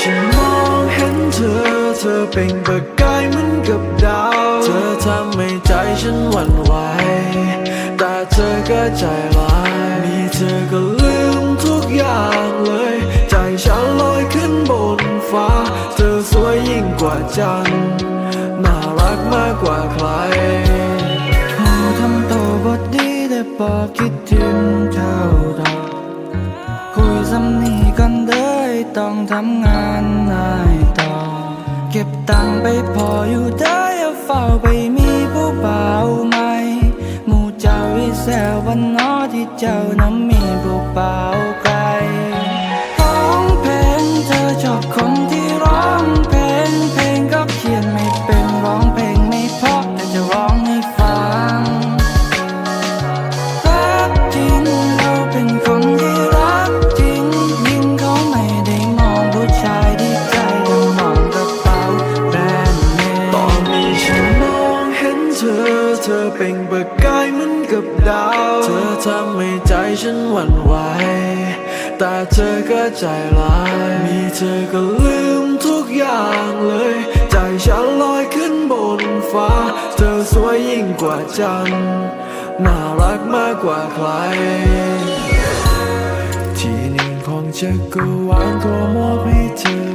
ฉันมองเห็นเธอ เธอเปล่งประกายเหมือนกับดาว เธอทำให้ใจฉันหวั่นไหว แต่เธอก็ใจร้ายมีเธอก็ลืมทุกอย่างเลย ใจฉันลอยขึ้นบนฟ้า เธอสวยยิ่งกว่าจัน น่ารักมากกว่าใครโอ้ทำตัวบดดีแต่บอกคิดถึงเท่าดอกคุยสำนี้ ต้องทำงานนายต่อ เก็บตังค์ไปพออยู่ได้เอาเฝ้าไปมีผู้บ่าวใหม่หมู่เจ้าวิแซววันนอที่เจ้านั้นมีผู้บ่าว อเธอเปล่งประกายเหมือนกับดาว เธอทำให้ใจฉันหวั่นไหว แต่เธอก็ใจร้าย มีเธอก็ลืมทุกอย่างเลย ใจฉันลอยขึ้นบนฟ้า เธอสวยยิ่งกว่าจัน น่ารักมากกว่าใคร ที่หนึ่งของจักรวาลก็มอบให้เธอ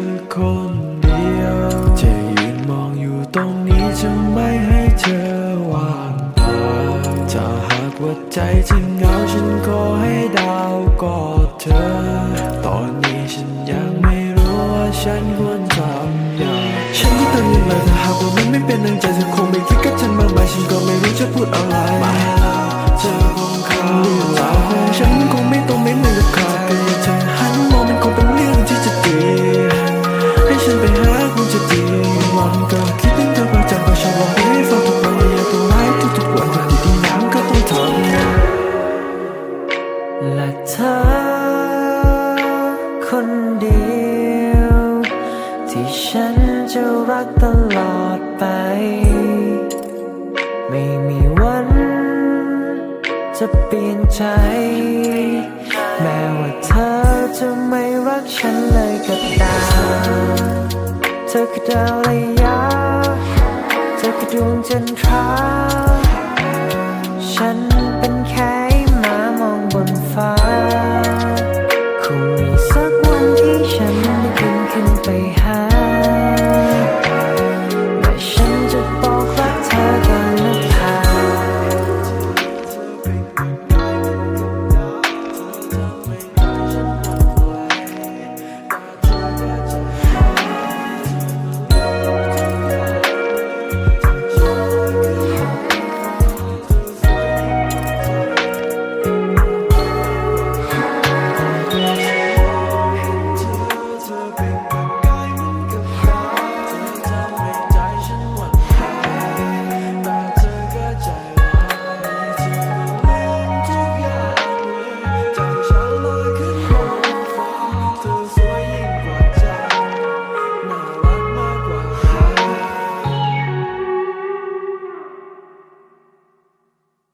ว่าใจที่เหงาฉันก็ให้ดาวกอดเธอ ตอนนี้ฉันยังไม่รู้ว่าฉันควรทำอย่างฉันก็ทำอย่างไรถ้าหากว่ามันไม่เป็นดังใจเธอคงไม่คิดกับฉันมากมายฉันก็ไม่รู้จะพูดอะไร ที่ฉันจะรักตลอดไป ไม่มีวัน จะเปลี่ยนใจ แม้ว่าเธอจะไม่รักฉันเลยก็ตามเธอคือดาวระยะ เธอคือดวงจันทรา